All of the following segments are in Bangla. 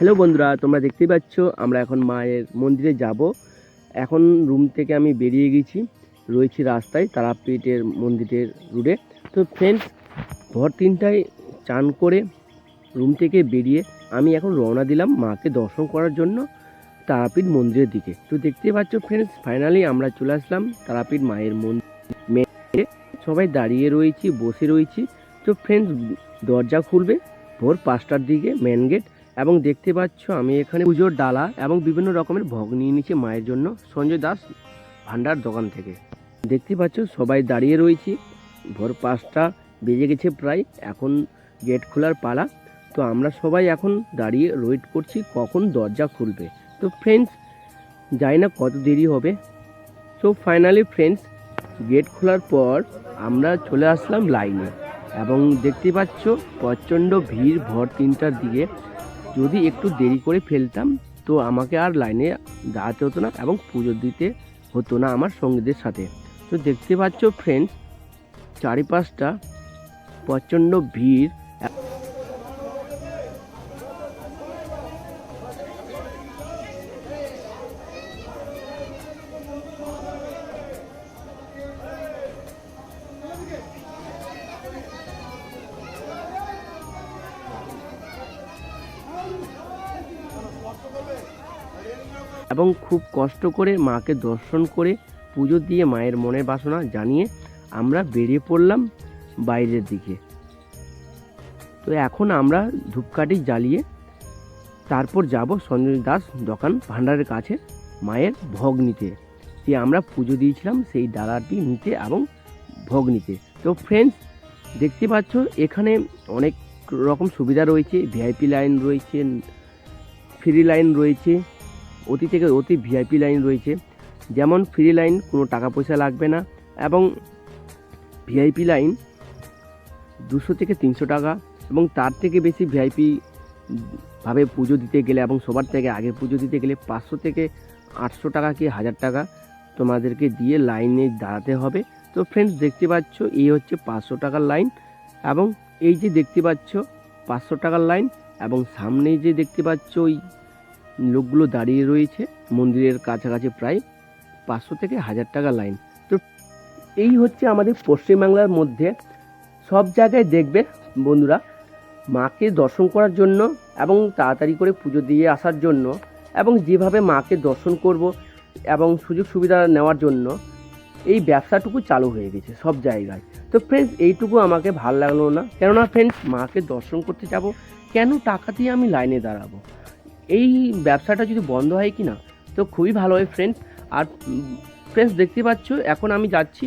হ্যালো বন্ধুরা, তোমরা দেখতেই পাচ্ছ, আমরা এখন মায়ের মন্দিরে যাব। এখন রুম থেকে আমি বেরিয়ে গেছি, রয়েছি রাস্তায়, তারাপীঠের মন্দিরের রুটে। তো ফ্রেন্ডস ভোর তিনটায় চান করে রুম থেকে বেরিয়ে আমি এখন রওনা দিলাম মাকে দর্শন করার জন্য তারাপীঠ মন্দিরের দিকে। তো দেখতেই পাচ্ছ ফ্রেন্ডস ফাইনালি আমরা চলে আসলাম তারাপীঠ মায়ের মন্দিরে। সবাই দাঁড়িয়ে রয়েছি, বসে রয়েছি। তো ফ্রেন্ডস দরজা খুলবে, ভোর পাঁচটার দিকে মেন গেট এবং দেখতে পাচ্ছ আমি এখানে পুজোর ডালা এবং বিভিন্ন রকমের ভোগ নিয়ে নিয়েছি মায়ের জন্য সঞ্জয় দাস ভান্ডার দোকান থেকে। দেখতে পাচ্ছ সবাই দাঁড়িয়ে রয়েছি। ভোর পাঁচটা বেজে গেছে প্রায়। এখন গেট খোলার পালা। তো আমরা সবাই এখন দাঁড়িয়ে ওয়েট করছি কখন দরজা খুলবে। তো ফ্রেন্ডস জানি না কত দেরি হবে। সো ফাইনালি ফ্রেন্ডস গেট খোলার পর আমরা চলে আসলাম লাইনে। এবং দেখতে পাচ্ছ প্রচণ্ড ভিড় ভর তিনটার দিকে। যদি একটু দেরি করে ফেলতাম, তো আমাকে আর লাইনে দাঁড়াতে হতো না এবং পুজো দিতে হতো না আমার সঙ্গীদের সাথে। তো দেখতে পাচ্ছ ফ্রেন্ডস চারিপাশটা প্রচণ্ড ভিড়। এবং খুব কষ্ট করে মাকে দর্শন করে পুজো দিয়ে মায়ের মনের বাসনা জানিয়ে আমরা বেরিয়ে পড়লাম বাইরের দিকে। তো এখন আমরা ধূপকাঠি জ্বালিয়ে তারপর যাব সঞ্জয় দাস দোকান ভান্ডারের কাছে মায়ের ভোগ নিতে। যে আমরা পুজো দিয়েছিলাম সেই ডালাটি নিতে এবং ভোগ নিতে। তো ফ্রেন্ডস দেখতে পাচ্ছ এখানে অনেক রকম সুবিধা রয়েছে। ভিআইপি লাইন রয়েছে ফ্রি লাইন রয়েছে। অতি থেকে অতি ভিআইপি লাইন রয়েছে। যেমন ফ্রি লাইন কোনো টাকা পয়সা লাগবে না। এবং ভিআইপি লাইন দুশো থেকে তিনশো টাকা। এবং তার থেকে বেশি ভিআইপি ভাবে পুজো দিতে গেলে এবং সবার থেকে আগে পুজো দিতে গেলে পাঁচশো থেকে আটশো টাকা কি হাজার টাকা তোমাদেরকে দিয়ে লাইনে দাঁড়াতে হবে। তো ফ্রেন্ডস দেখতে পাচ্ছ, এই হচ্ছে পাঁচশো টাকার লাইন এবং এই যে দেখতে পাচ্ছ, পাঁচশো টাকার লাইন এবং সামনে যে দেখতে পাচ্ছ, ওই লোকগুলো দাঁড়িয়ে রয়েছে, মন্দিরের কাছাকাছি প্রায় পাঁচশো থেকে হাজার টাকা লাইন। তো এই হচ্ছে আমাদের পশ্চিমবাংলার মধ্যে সব জায়গায় দেখবে বন্ধুরা, মাকে দর্শন করার জন্য এবং তাড়াতাড়ি করে পুজো দিয়ে আসার জন্য এবং যেভাবে মাকে দর্শন করব এবং সুযোগ সুবিধা নেওয়ার জন্য এই ব্যবসাটুকু চালু হয়ে গেছে সব জায়গায়। তো ফ্রেন্ডস এইটুকু আমাকে ভালো লাগল না। কেননা ফ্রেন্ডস মাকে দর্শন করতে যাব, কেন টাকা দিয়ে আমি লাইনে দাঁড়াবো? এই ব্যবসাটা যদি বন্ধ হয় কি না তো খুবই ভালো হয় ফ্রেন্ডস আর ফ্রেন্ডস দেখতে পাচ্ছ, এখন আমি যাচ্ছি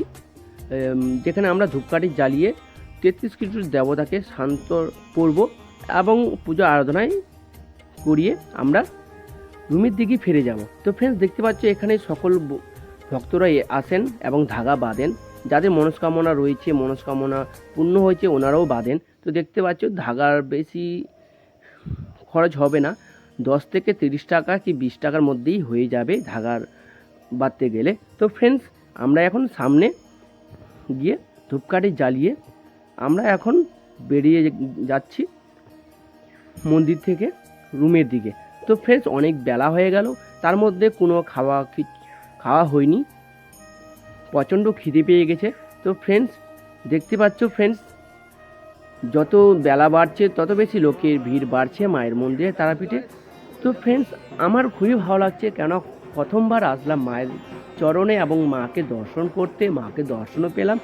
যেখানে আমরা ধূপকাঠি জ্বালিয়ে তেত্রিশ কোটির দেবতাকে শান্ত করব এবং পুজো আরাধনায় করিয়ে আমরা রুমের দিকে ফিরে যাব। তো ফ্রেন্ডস দেখতে পাচ্ছ, এখানে সকল ভক্তরা আসেন এবং ধাগা বাঁধেন, যাদের মনস্কামনা রয়েছে, মনস্কামনা পূর্ণ হয়েছে, ওনারাও বাঁধেন। তো দেখতে পাচ্ছ, ধাগার বেশি খরচ হবে না। দশ থেকে তিরিশ টাকা কি বিশ টাকার মধ্যেই হয়ে যাবে ধাগার বাঁধতে গেলে। তো ফ্রেন্ডস আমরা এখন সামনে গিয়ে ধূপকাঠি জ্বালিয়ে আমরা এখন বেরিয়ে যাচ্ছি মন্দির থেকে রুমের দিকে। তো ফ্রেন্ডস অনেক বেলা হয়ে গেল, তার মধ্যে কোনো খাওয়া খাওয়া হয়নি। প্রচণ্ড খিদে পেয়ে গেছে। তো ফ্রেন্ডস দেখতে পাচ্ছ ফ্রেন্ডস যত বেলা বাড়ছে, তত বেশি লোকের ভিড় বাড়ছে মায়ের মন্দিরে তারাপীঠে। তো ফ্রেন্ডস আমার খুবই ভালো লাগছে কেন প্রথমবার আসলাম মায়ের চরণে এবং মাকে দর্শন করতে, মাকে দর্শনও পেলাম।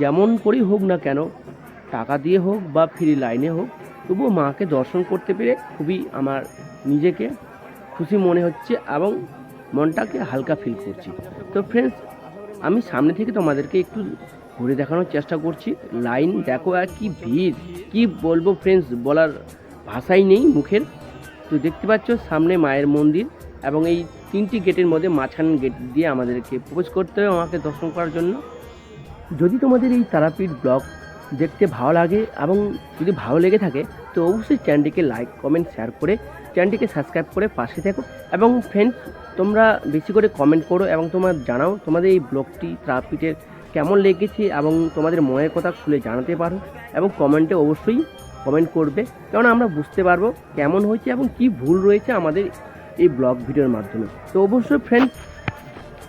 যেমন করেই হোক না কেন, টাকা দিয়ে হোক বা ফ্রি লাইনে হোক, তবুও মাকে দর্শন করতে পেরে খুবই আমার নিজেকে খুশি মনে হচ্ছে এবং মনটাকে হালকা ফিল করছি। তো ফ্রেন্ডস আমি সামনে থেকে তোমাদেরকে একটু ঘুরে দেখানোর চেষ্টা করছি। লাইন দেখো আর কি ভিড়। কি বলব ফ্রেন্ডস বলার ভাষাই নেই মুখের। তো দেখতে পাচ্ছ সামনে মায়ের মন্দির এবং এই তিনটি গেটের মধ্যে মাঝখান গেট দিয়ে আমাদেরকে প্রবেশ করতে হবে আমাকে দর্শন করার জন্য। যদি তোমাদের এই তারাপীঠ ব্লগ দেখতে ভালো লাগে এবং যদি ভালো লেগে থাকে, তো অবশ্যই চ্যানেলটিকে লাইক, কমেন্ট, শেয়ার করে চ্যানেলটিকে সাবস্ক্রাইব করে পাশে থাকো। এবং ফ্রেন্ডস তোমরা বেশি করে কমেন্ট করো এবং তোমার জানাও তোমাদের এই ব্লগটি, তারাপীঠের কেমন লেগেছে এবং তোমাদের মনের কথা খুলে জানাতে পারো। এবং কমেন্টে অবশ্যই কমেন্ট করবে, কেননা আমরা বুঝতে পারব কেমন হয়েছে এবং কি ভুল রয়েছে আমাদের এই ব্লগ ভিডিওর মাধ্যমে। তো অবশ্যই ফ্রেন্ড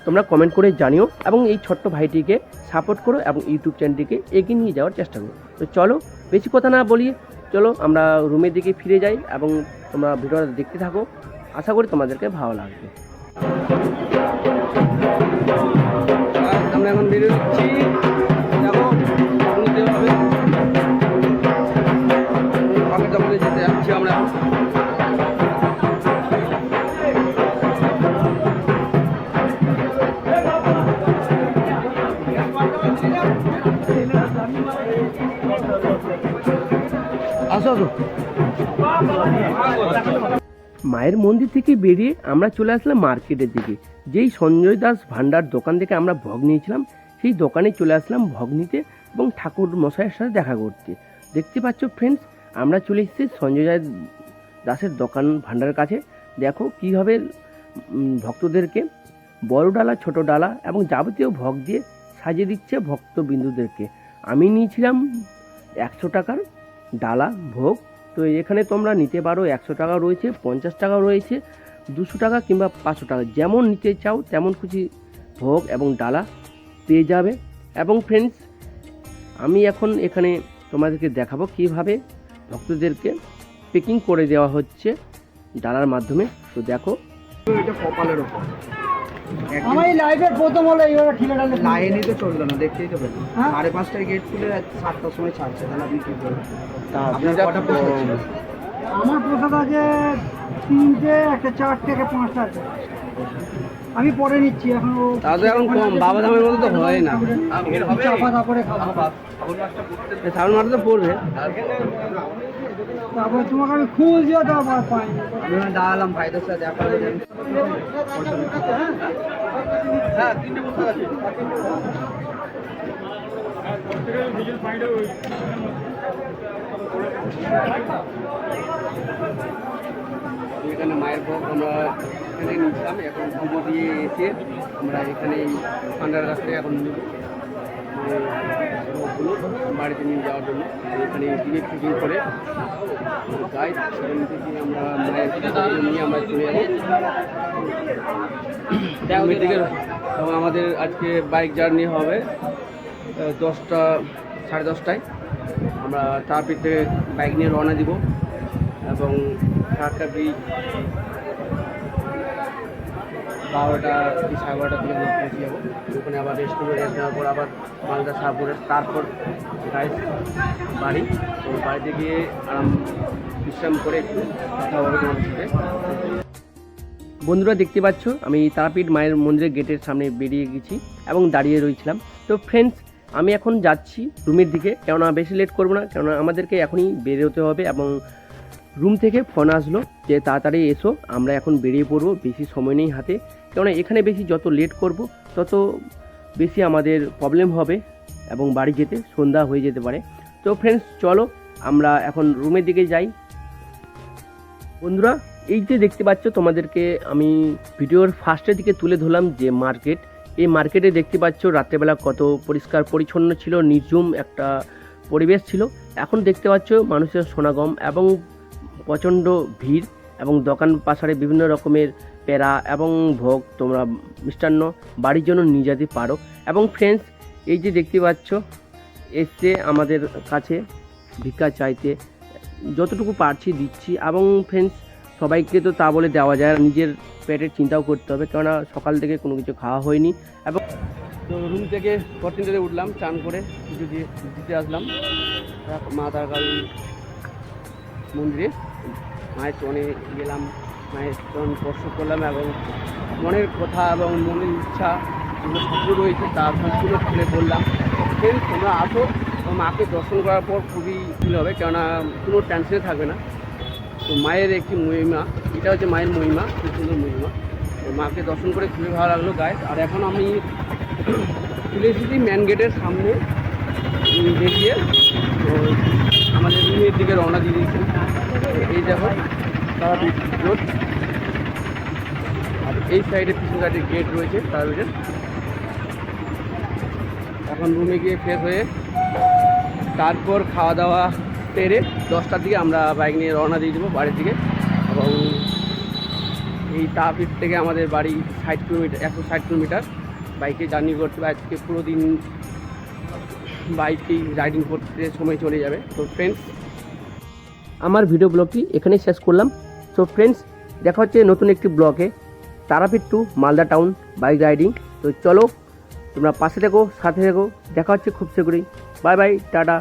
তোমরা কমেন্ট করে জানিও এবং এই ছোট্ট ভাইটিকে সাপোর্ট করো এবং ইউটিউব চ্যানেলটিকে এগিয়ে নিয়ে যাওয়ার চেষ্টা করো। তো চলো, বেশি কথা না বলি চলো আমরা রুমের দিকে ফিরে যাই এবং তোমরা ভিডিওটা দেখতে থাকো। আশা করি তোমাদেরকে ভালো লাগবে। আমরা এখন বেরিয়ে মায়ের মন্দির থেকে বেরিয়ে আমরা চলে আসলাম মার্কেটের দিকে। যেই সঞ্জয় দাস ভান্ডার দোকান থেকে আমরা ভোগ নিয়েছিলাম, সেই দোকানে চলে আসলাম ভোগ নিতে এবং ঠাকুর মশাইয়ের সাথে দেখা করতে। দেখতে পাচ্ছ ফ্রেন্ডস আমরা চলে এসেছি সঞ্জয় দাসের দোকান ভান্ডারের কাছে। দেখো কীভাবে ভক্তদেরকে বড় ডালা, ছোট ডালা এবং যাবতীয় ভোগ দিয়ে সাজিয়ে দিচ্ছে ভক্তবিন্দুদেরকে। আমি নিয়েছিলাম একশো টাকার ডালা, ভোগ। তো এখানে তোমরা নিতে পারো একশো টাকা রয়েছে, পঞ্চাশ টাকা রয়েছে, দুশো টাকা কিংবা পাঁচশো টাকা। যেমন নিতে চাও তেমন খুশি ভোগ এবং ডালা পেয়ে যাবে। এবং ফ্রেন্ডস আমি এখন এখানে তোমাদেরকে দেখাবো কীভাবে ভক্তদেরকে পেকিং করে দেওয়া হচ্ছে ডালার মাধ্যমে। তো দেখো। এটা কপালের ওপর। আমার এই লাইভের প্রথম হলো এইভাবে ঠিলে ঢালে লাইনই তো চলল না দেখতেই তো পেলেন হ্যাঁ? সাড়ে পাঁচটায় গেট খুলে সাতটার সময় ছাড়ছে তাহলে আপনি কি করবেন? তা আপনার কটা প্রসাদ আমার প্রসাদ আছে তিনটে একটা চারটে একটা পাঁচটা আছে। আমি পরে নিচ্ছি এখন ও তা তো এখন কম, বাবা ধামের মতো তো হয় না। চাপা তারপরে খাব সাউন্ড মারতে তো পড়বে। তারপরে তোমাকে আমি খুঁজছি তারপর পাইনি। দাঁড়ালাম ভাইদের সাথে দেখা হলো যে- এখানে মায়ের ভোগ আমরা এখানে নিয়েছিলাম এখন পুজো দিয়ে এসে আমরা এখানে ঠান্ডার থেকে এখন বাড়িতে নিয়ে যাওয়ার জন্য। এখানে টিকিট ফিটিং করে। যাই সেখান থেকে আমরা মায়ের নিয়ে আমরা চলে যাব। দিকে। এবং আমাদের আজকে বাইক জার্নি হবে দশটা সাড়ে দশটায়। আমরা তারপর বাইক নিয়ে রওনা দিব এবং ঢাকা ব্রিজ বারোটা কি সাড়ে বারোটা থেকে পৌঁছে যাব ওখানে আবার রেস্ট করে রেস্ট নেওয়ার পর আবার মালদা শাহপুরে তারপর গাইড বাড়ি। তো বাড়িতে গিয়ে আরাম বিশ্রাম করে একটু কথা হবে তোমাদের সাথে। বন্ধুরা দেখতে পাচ্ছ, আমি তারাপীঠ মায়ের মন্দিরের গেটের সামনে বেরিয়ে গেছি এবং দাঁড়িয়ে রয়েছিলাম। তো ফ্রেন্ডস আমি এখন যাচ্ছি রুমের দিকে। কেননা বেশি লেট করব না, কেননা আমাদেরকে এখনই বেরোতে হবে এবং রুম থেকে ফোন আসলো যে তাড়াতাড়ি এসো, আমরা এখন বেরিয়ে পড়ব, বেশি সময় নেই হাতে। কেননা এখানে বেশি যত লেট করব, তত বেশি আমাদের প্রবলেম হবে এবং বাড়ি যেতে সন্ধ্যা হয়ে যেতে পারে। তো ফ্রেন্ডস চলো আমরা এখন রুমের দিকে যাই। বন্ধুরা, এই যে দেখতে পাচ্ছ, তোমাদেরকে আমি ভিডিওর ফার্স্টের দিকে তুলে ধরলাম যে মার্কেট এই মার্কেটে দেখতে পাচ্ছ, রাত্রেবেলা কত পরিষ্কার পরিচ্ছন্ন ছিল নির্জুম একটা পরিবেশ ছিল। এখন দেখতে পাচ্ছ, মানুষের সোনাগম এবং প্রচণ্ড ভিড় এবং দোকান পাশারে বিভিন্ন রকমের প্যারা এবং ভোগ তোমরা মিষ্টান্ন, বাড়ির জন্য নিয়ে যেতে পারো এবং ফ্রেন্ডস এই যে দেখতে পাচ্ছ এসছে আমাদের কাছে ভিক্ষা চাইতে যতটুকু পারছি দিচ্ছি। এবং ফ্রেন্ডস সবাইকে তো তা বলে দেওয়া যায় নিজের পেটের চিন্তাও করতে হবে, কেননা সকাল থেকে কোনো কিছু খাওয়া হয়নি। এবং তো রুম থেকে থেকে উঠলাম, চান করে পুজো দিয়ে দিতে আসলাম। মা তারকালী মন্দিরে, মায়ের চনে গেলাম। মায়ের চরণ স্পর্শ করলাম এবং মনের কথা এবং মনের ইচ্ছা যেগুলো স্বপ্ন রয়েছে তার সবগুলো খুলে বললাম। ফ্রেন্ডস তোমরা আসো মাকে দর্শন করার পর খুবই ফিল হবে, কেননা কোনো টেনশনে থাকবে না। তো মায়ের একটি মহিমা, এটা হচ্ছে মায়ের মহিমা, খুব সুন্দর মহিমা। তো মাকে দর্শন করে খুবই ভালো লাগল গায়ে আর এখন আমি চলে এসেছি ম্যান গেটের সামনে বেরিয়ে। তো আমাদের রুমের দিকে রওনা দিয়ে দিয়েছি এই দেখো। তারা রোড আর এই সাইডে পিছন সাইডে গেট রয়েছে প্রাইভেটের এখন রুমে গিয়ে ফ্রেশ হয়ে তারপর খাওয়া দাওয়া সেরে দশটার দিকে আমরা বাইক নিয়ে রওনা দিয়ে দেবো বাড়ির দিকে। এবং এই তাপিট থেকে আমাদের বাড়ি ষাট কিলোমিটার, একশো ষাট কিলোমিটার। বাইকে জার্নি করতে আজকে পুরো দিন বাইকেই রাইডিং করতে সময় চলে যাবে। তো ফ্রেন্ডস আমার ভিডিও ব্লগটি এখানেই শেষ করলাম। তো ফ্রেন্ডস দেখা হচ্ছে নতুন একটি ব্লকে Tarapith to Malda town bike riding তো চলো তোমরা পাশে থেকো, সাথে থেকো। দেখা হচ্ছে খুব শীঘ্রই। Bye bye tata.